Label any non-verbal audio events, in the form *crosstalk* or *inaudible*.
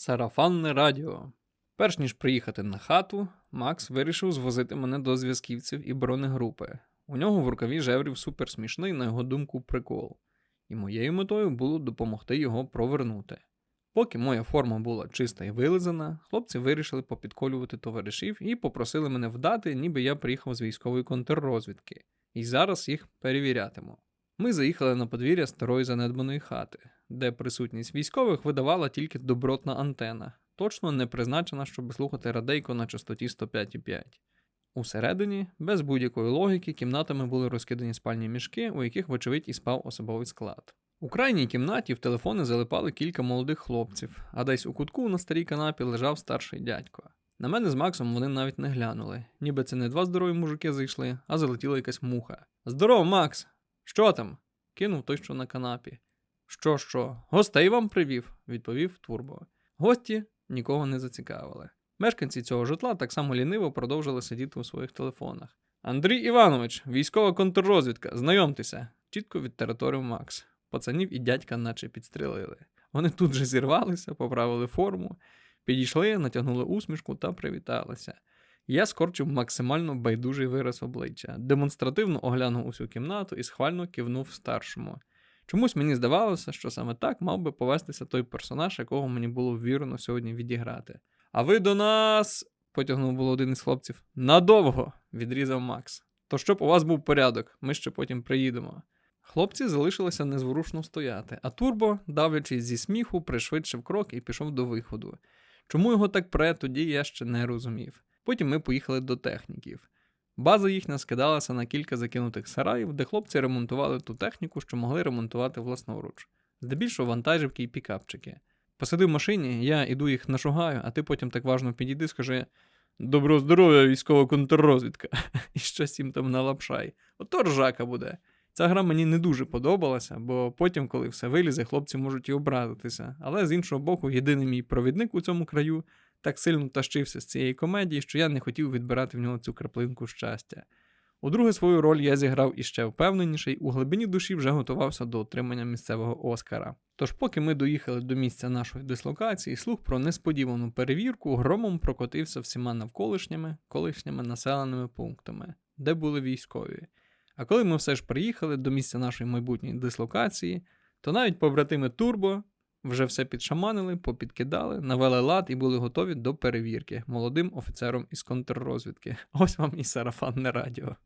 Сарафанне радіо. Перш ніж приїхати на хату, Макс вирішив звозити мене до зв'язківців і бронегрупи. У нього в рукаві жеврів суперсмішний, на його думку, прикол. І моєю метою було допомогти його провернути. Поки моя форма була чиста і вилизана, хлопці вирішили попідколювати товаришів і попросили мене вдати, ніби я приїхав з військової контррозвідки, і зараз їх перевірятиму. Ми заїхали на подвір'я старої занедбаної хати, де присутність військових видавала тільки добротна антена, точно не призначена, щоб слухати радейко на частоті 105,5. Усередині, без будь-якої логіки, кімнатами були розкидані спальні мішки, у яких, вочевидь, і спав особовий склад. У крайній кімнаті в телефони залипали кілька молодих хлопців, а десь у кутку на старій канапі лежав старший дядько. На мене з Максом вони навіть не глянули, ніби це не два здорові мужики зайшли, а залетіла якась муха. Здоров, Макс! Що там? кинув той, що на канапі. Що, що, гостей вам привів, відповів Турбо. Гості нікого не зацікавили. Мешканці цього житла так само ліниво продовжили сидіти у своїх телефонах. Андрій Іванович, військова контррозвідка, знайомтеся, чітко відтериторив Макс. Пацанів і дядька наче підстрелили. Вони тут же зірвалися, поправили форму, підійшли, натягнули усмішку та привіталися. Я скорчив максимально байдужий вираз обличчя, демонстративно оглянув усю кімнату і схвально кивнув старшому. Чомусь мені здавалося, що саме так мав би повестися той персонаж, якого мені було вірно сьогодні відіграти. А ви до нас. потягнув було один із хлопців. Надовго, відрізав Макс. То щоб у вас був порядок, ми ще потім приїдемо. Хлопці залишилися незворушно стояти, а Турбо, давлячись зі сміху, пришвидшив крок і пішов до виходу. Чому його так пре, тоді я ще не розумів. Потім ми поїхали до техніків. База їхня скидалася на кілька закинутих сараїв, де хлопці ремонтували ту техніку, що могли ремонтувати власноруч, здебільшого вантажівки і пікапчики. Посиди в машині, я іду їх нашугаю, а ти потім так важно підійди, скажи: Добро здоров'я, військова контррозвідка, *laughs* і щось їм там налапшай. Ото ржака буде. Ця гра мені не дуже подобалася, бо потім, коли все вилізе, хлопці можуть і образитися. Але з іншого боку, єдиний мій провідник у цьому краю так сильно тащився з цієї комедії, що я не хотів відбирати в нього цю краплинку щастя. Удруге свою роль я зіграв іще впевненіший, у глибині душі вже готувався до отримання місцевого Оскара. Тож, поки ми доїхали до місця нашої дислокації, слух про несподівану перевірку громом прокотився всіма навколишніми колишніми населеними пунктами, де були військові. А коли ми все ж приїхали до місця нашої майбутньої дислокації, то навіть побратими Турбо вже все підшаманили, попідкидали, навели лад і були готові до перевірки молодим офіцером із контррозвідки. Ось вам і сарафанне радіо.